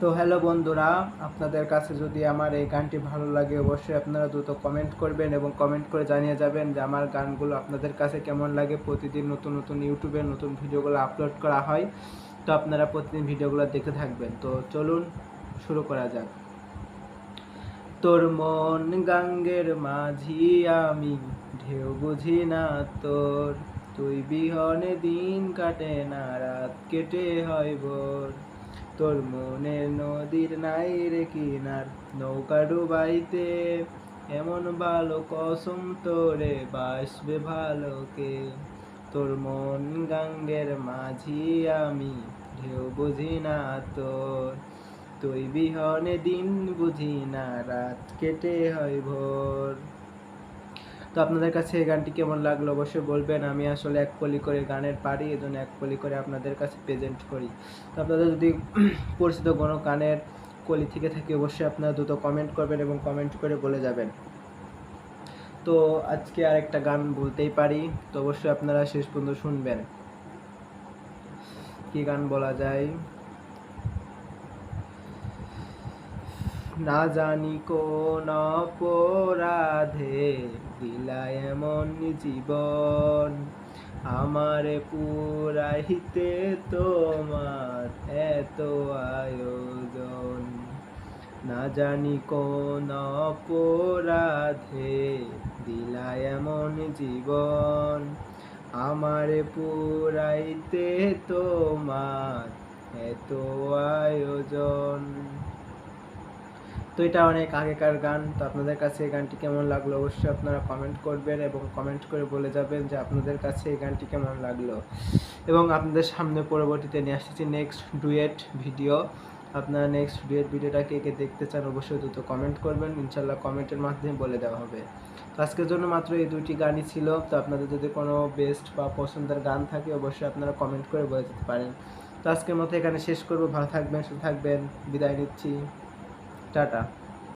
তো হ্যালো বন্ধুরা, আপনাদের কাছে যদি আমার এই গানটি ভালো লাগে অবশ্যই আপনারা দ্রুত কমেন্ট করবেন এবং কমেন্ট করে জানিয়ে যাবেন যে আমার গানগুলো আপনাদের কাছে কেমন লাগে। প্রতিদিন নতুন নতুন ইউটিউবে নতুন ভিডিওগুলো আপলোড করা হয়, তো আপনারা প্রতিদিন ভিডিওগুলো দেখতে থাকবেন। তো চলুন শুরু করা যাক। তোর মন গাঙ্গের মাঝি আমি, ঢেউ বুঝি না তোর। তুই বিহনে দিন কাটে না, রাত কেটে হয় ভোর। তোর মনের নদীর নাই রে কিনার নৌকা ডুবাইতে এমন ভালো কসম তোরে বাসবে ভালোকে। তোর মন গাঙ্গের মাঝি আমি, ঢেউ বুঝি না তোর। তুই বিহনে দিন বুঝি না, রাত কেটে হয় ভোর। তো আপনাদের কাছে এই গানটি কেমন লাগল অবশ্যই বলবেন। আমি আসলে এক কলি করে গানের পারি এজন্য এক কলি করে আপনাদের কাছে প্রেজেন্ট করি। তো আপনাদের যদি পরিচিত কোনো গানের কলি থেকে থাকে, অবশ্যই আপনারা দ্রুত কমেন্ট করবেন এবং কমেন্ট করে বলে যাবেন। তো আজকে আরেকটা গান বলতেই পারি, তো অবশ্যই আপনারা শেষ পর্যন্ত শুনবেন। কি গান বলা যায়? না জানি কোন অপরাধে দিলা এমন জীবন। আমারে পুরাইতে তোমার এত আয়োজন। না জানি কোন অপরাধে দিলা এমন জীবন। আমারে পুরাইতে তোমার এত আয়োজন। তো এটা অনেক আগেকার গান, তো আপনাদের কাছে এই গানটি কেমন লাগল অবশ্যই আপনারা কমেন্ট করবেন এবং কমেন্ট করে বলে যাবেন যে আপনাদের কাছে এই গানটি কেমন লাগল। এবং আপনাদের সামনে পরবর্তীতে নিয়ে আসতেছি নেক্সট ডুয়েট ভিডিও আপনারা নেক্সট ডুয়েট ভিডিওটা কে কে দেখতে চান অবশ্যই দ্রুত কমেন্ট করবেন ইনশাল্লাহ কমেন্টের মাধ্যমে বলে দেওয়া হবে। তো আজকের জন্য মাত্র এই দুইটি গানই ছিল, তো আপনাদের যদি কোনো বেস্ট বা পছন্দের গান থাকে অবশ্যই আপনারা কমেন্ট করে বলে দিতে পারেন। তো আজকের মতো এখানে শেষ করব, ভালো থাকবেন, সুস্থ থাকবেন, বিদায় নিচ্ছি। টাটা।